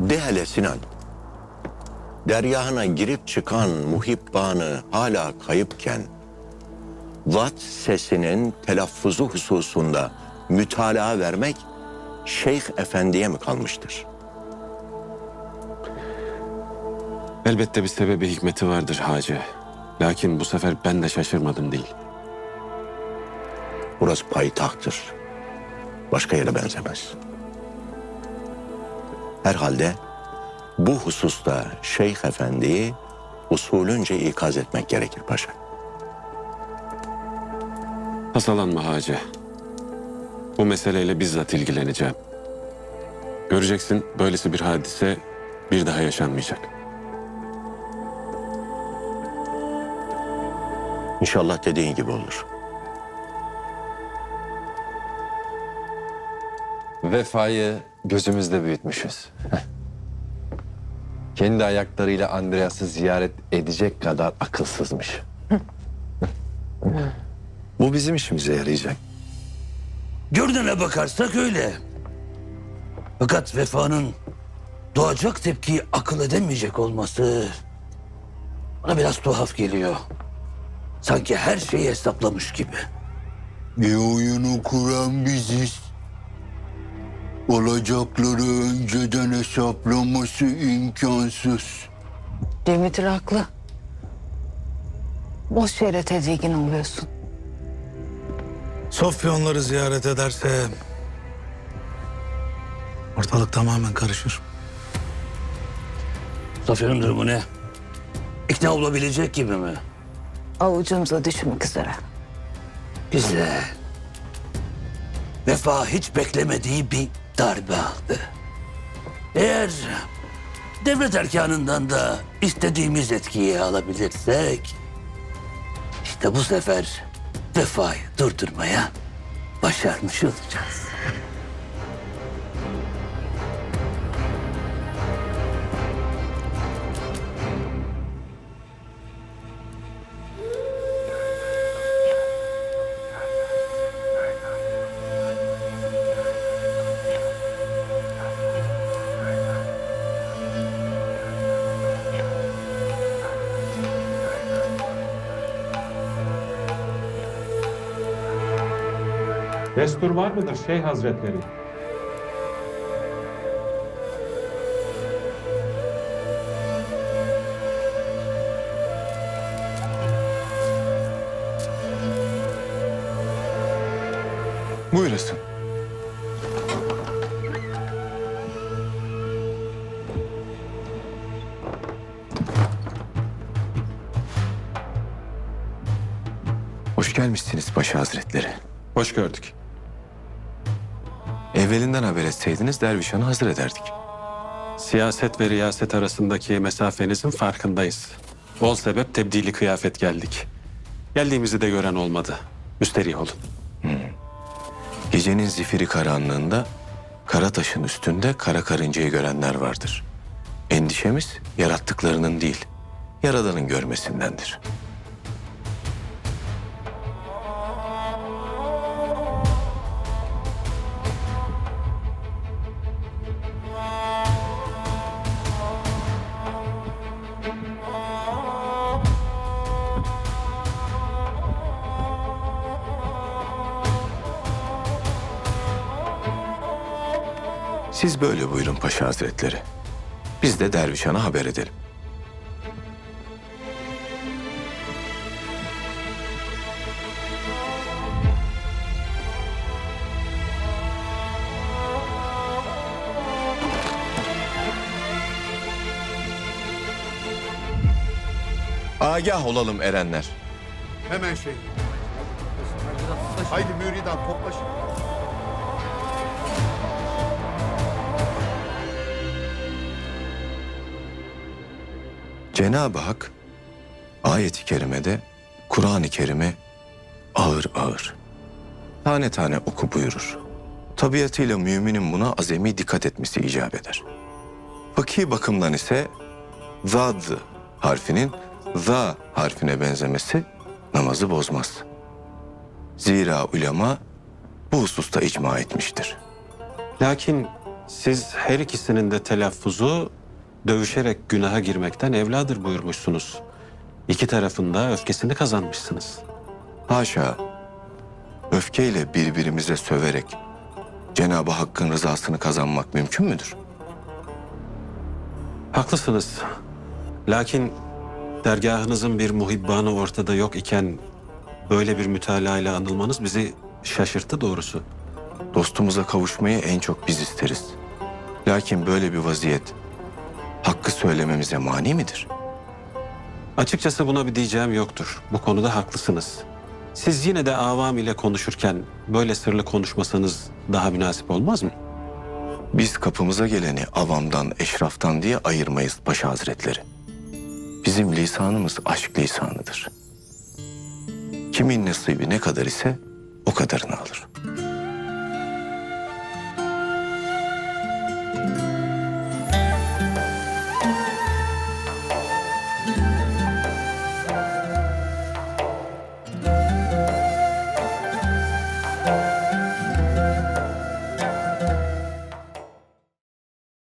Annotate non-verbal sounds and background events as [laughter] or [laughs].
De hele Sinan. Deryahına girip çıkan muhibbanı hala kayıpken vat sesinin telaffuzu hususunda mütalaa vermek Şeyh Efendi'ye mi kalmıştır? Elbette bir sebebi hikmeti vardır Hacı. Lakin bu sefer ben de şaşırmadım değil. Burası payitahttır. Başka yere benzemez. Herhalde bu hususta Şeyh Efendi'yi usulünce ikaz etmek gerekir paşa. Tasalanma Hacı. Bu meseleyle bizzat ilgileneceğim. Göreceksin böylesi bir hadise bir daha yaşanmayacak. İnşallah dediğin gibi olur. Vefayı gözümüzde büyütmüşüz. Kendi ayaklarıyla Andreas'ı ziyaret edecek kadar akılsızmış. [laughs] Bu bizim işimize yarayacak. Görünene bakarsak öyle. Fakat vefanın doğacak tepkiyi akıl edemeyecek olması bana biraz tuhaf geliyor. Sanki her şeyi hesaplamış gibi. Bir oyunu kuran biziz. Olacakları önceden hesaplaması imkansız. Dimitri haklı. Boş yere tedirgin oluyorsun. Sofya onları ziyaret ederse ortalık tamamen karışır. Sofya'nın durumu ne? İkna olabilecek gibi mi? Avucumuza düşmek üzere. Güzel. Vefa hiç beklemediği bir darbe aldı. Eğer devlet erkanından da istediğimiz etkiyi alabilirsek... ...işte bu sefer vefayı durdurmaya başarmış olacağız. Destur var mıdır Şeyh Hazretleri? Buyurasın. Hoş gelmişsiniz Paşa Hazretleri. Hoş gördük. Evvelinden haber etseydiniz Dervişhan'ı hazır ederdik. Siyaset ve riyaset arasındaki mesafenizin farkındayız. Bol sebep tebdili kıyafet geldik. Geldiğimizi de gören olmadı. Müsterih olun. Gecenin zifiri karanlığında kara taşın üstünde kara karıncayı görenler vardır. Endişemiz yarattıklarının değil, Yaradan'ın görmesindendir. Siz böyle buyurun Paşa Hazretleri. Biz de Dervişhan'a haber edelim. Agah olalım erenler. Hemen şey. Haydi müridan toplaşın. Cenab-ı Hak ayet-i kerimede Kur'an-ı Kerim'i ağır ağır tane tane oku buyurur. Tabiatıyla müminin buna azami dikkat etmesi icap eder. Fıkhi bakımdan ise zad harfinin za harfine benzemesi namazı bozmaz. Zira ulema bu hususta icma etmiştir. Lakin Siz her ikisinin de telaffuzu dövüşerek günaha girmekten evladır buyurmuşsunuz. İki tarafında öfkesini kazanmışsınız. Haşa, öfkeyle birbirimize söverek Cenab-ı Hakk'ın rızasını kazanmak mümkün müdür? Haklısınız. Lakin dergahınızın bir muhibbanı ortada yok iken böyle bir mütalaayla anılmanız bizi şaşırttı doğrusu. Dostumuza kavuşmayı en çok biz isteriz. Lakin böyle bir vaziyet hakkı söylememize mani midir? Açıkçası buna bir diyeceğim yoktur. Bu konuda haklısınız. Siz yine de avam ile konuşurken böyle sırlı konuşmasanız daha münasip olmaz mı? Biz kapımıza geleni avamdan, eşraftan diye ayırmayız Paşa Hazretleri. Bizim lisanımız aşk lisanıdır. Kimin nasibi ne kadar ise o kadarını alır.